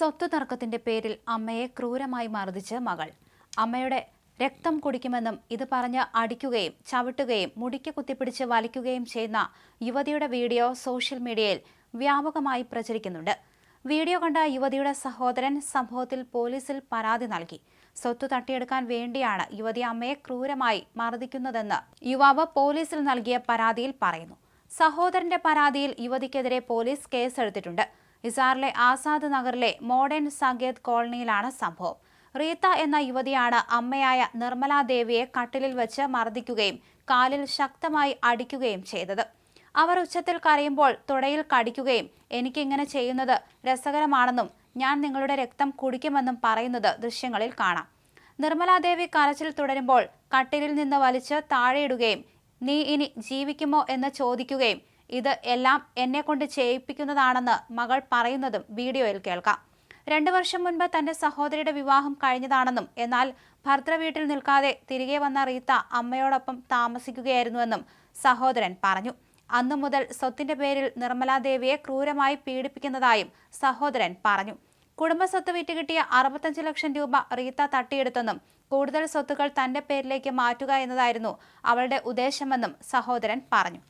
സ്വത്ത് തർക്കത്തിന്റെ പേരിൽ അമ്മയെ ക്രൂരമായി മർദ്ദിച്ച് മകൾ. അമ്മയുടെ രക്തം കുടിക്കുമെന്നും ഇത് പറഞ്ഞ് അടിക്കുകയും ചവിട്ടുകയും മുടിക്ക് കുത്തിപ്പിടിച്ച് വലിക്കുകയും ചെയ്യുന്ന യുവതിയുടെ വീഡിയോ സോഷ്യൽ മീഡിയയിൽ വ്യാപകമായി പ്രചരിക്കുന്നുണ്ട്. വീഡിയോ കണ്ട യുവതിയുടെ സഹോദരൻ സംഭവത്തിൽ പോലീസിൽ പരാതി നൽകി. സ്വത്ത് തട്ടിയെടുക്കാൻ വേണ്ടിയാണ് യുവതി അമ്മയെ ക്രൂരമായി മർദ്ദിക്കുന്നതെന്ന് യുവാവ് പോലീസിൽ നൽകിയ പരാതിയിൽ പറയുന്നു. സഹോദരന്റെ പരാതിയിൽ യുവതിക്കെതിരെ പോലീസ് കേസെടുത്തിട്ടുണ്ട്. ഇസാറിലെ ആസാദ് നഗറിലെ മോഡേൺ സങ്കേത് കോളനിയിലാണ് സംഭവം. റീത്ത എന്ന യുവതിയാണ് അമ്മയായ നിർമ്മലാ ദേവിയെ കട്ടിലിൽ വെച്ച് മർദ്ദിക്കുകയും കാലിൽ ശക്തമായി അടിക്കുകയും ചെയ്തത്. അവർ ഉച്ചത്തിൽ കരയുമ്പോൾ തുടയിൽ കടിക്കുകയും എനിക്കിങ്ങനെ ചെയ്യുന്നത് രസകരമാണെന്നും ഞാൻ നിങ്ങളുടെ രക്തം കുടിക്കുമെന്നും പറയുന്നത് ദൃശ്യങ്ങളിൽ കാണാം നിർമ്മലാദേവി കരച്ചിൽ തുടരുമ്പോൾ കട്ടിലിൽ നിന്ന് വലിച്ച് താഴെയിടുകയും നീ ഇനി ജീവിക്കുമോ? എന്ന് ചോദിക്കുകയും ഇത് എല്ലാം എന്നെ കൊണ്ട് ചെയ്യിപ്പിക്കുന്നതാണെന്ന് മകൾ പറയുന്നതും വീഡിയോയിൽ കേൾക്കാം. രണ്ടു വർഷം മുൻപ് തന്റെ സഹോദരിയുടെ വിവാഹം കഴിഞ്ഞതാണെന്നും എന്നാൽ ഭർത്തൃ വീട്ടിൽ നിൽക്കാതെ തിരികെ വന്ന റീത്ത അമ്മയോടൊപ്പം താമസിക്കുകയായിരുന്നുവെന്നും സഹോദരൻ പറഞ്ഞു. അന്നു മുതൽ സ്വത്തിന്റെ പേരിൽ നിർമ്മലാദേവിയെ ക്രൂരമായി പീഡിപ്പിക്കുന്നതായും സഹോദരൻ പറഞ്ഞു. കുടുംബസ്വത്ത് വിറ്റ് കിട്ടിയ അറുപത്തഞ്ച് ലക്ഷം രൂപ റീത്ത തട്ടിയെടുത്തെന്നും കൂടുതൽ സ്വത്തുക്കൾ തന്റെ പേരിലേക്ക് മാറ്റുക എന്നതായിരുന്നു അവളുടെ ഉദ്ദേശമെന്നും സഹോദരൻ പറഞ്ഞു.